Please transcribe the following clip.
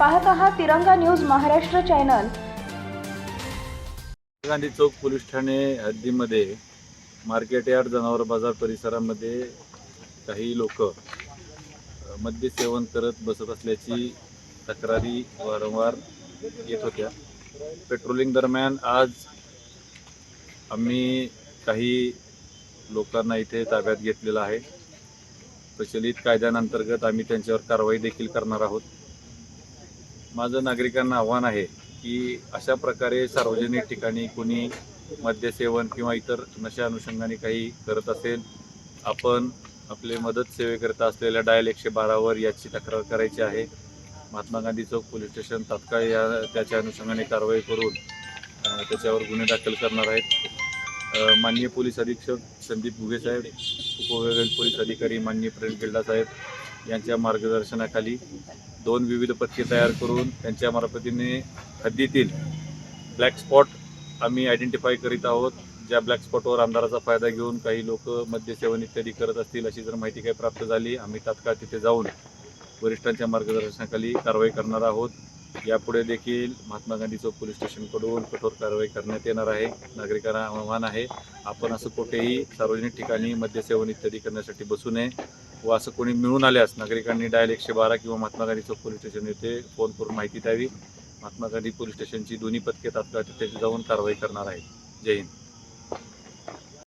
पाहत आहात Tiranga news Maharashtra channel. Gandhi चौक police ठाणे हद्दीमध्ये मार्केट यार्ड जनावर बाजार परिसरामध्ये काही लोक मद्य सेवन करत बसत असल्याची तक्रारी वारंवार येत होत्या. पेट्रोलिंग दरम्यान आज आम्ही काही लोकांना इथे ताब्यात घेतलेलं आहे. प्रचलित कायद्याअंतर्गत आम्ही त्यांच्यावर कारवाई देखील करणार आहोत. माझं नागरिकांना आव्हान आहे की अशा प्रकारे सार्वजनिक ठिकाणी कोणी मद्यसेवन किंवा इतर नशा अनुषंगाने काही करत असेल आपण आपले मदत सेवेकरिता असलेल्या डायल एकशे बारावर याची तक्रार करायची आहे. महात्मा गांधी चौक पोलीस स्टेशन तात्काळ या त्याच्या अनुषंगाने कारवाई करून त्याच्यावर गुन्हे दाखल करणार आहेत. माननीय पोलीस अधीक्षक संदीप गुगे साहेब उपविभागीय पोलीस अधिकारी माननीय प्रेम गिल्डा साहेब यांच्या मार्गदर्शनाखाली दोन विविध पथके तयार करून त्यांच्या मार्फतीने हद्दीतील ब्लॅक स्पॉट आम्ही आयडेंटिफाय करीत आहोत. ज्या ब्लॅक स्पॉटवर अंधाराचा फायदा घेऊन काही लोक मद्यसेवन इत्यादी करत असतील अशी जर माहिती काही प्राप्त झाली आम्ही तात्काळ तिथे जाऊन वरिष्ठांच्या मार्गदर्शनाखाली कारवाई करणार आहोत. यापुढे देखील महात्मा गांधी चौक पोलीस स्टेशनकडून कठोर कारवाई करण्यात येणार आहे. नागरिकांना आव्हान आहे आपण असं कुठेही सार्वजनिक ठिकाणी मद्यसेवन इत्यादी करण्यासाठी बसू नये. व असं कोणी मिळून आल्यास नागरिकांनी डायल एकशे बारा किंवा महात्मा गांधी चौक पोलीस स्टेशन येथे फोन करून माहिती द्यावी. महात्मा गांधी पोलीस स्टेशनची दोन्ही पथके तात्काळ तिथे जाऊन कारवाई करणार आहे जय हिंद.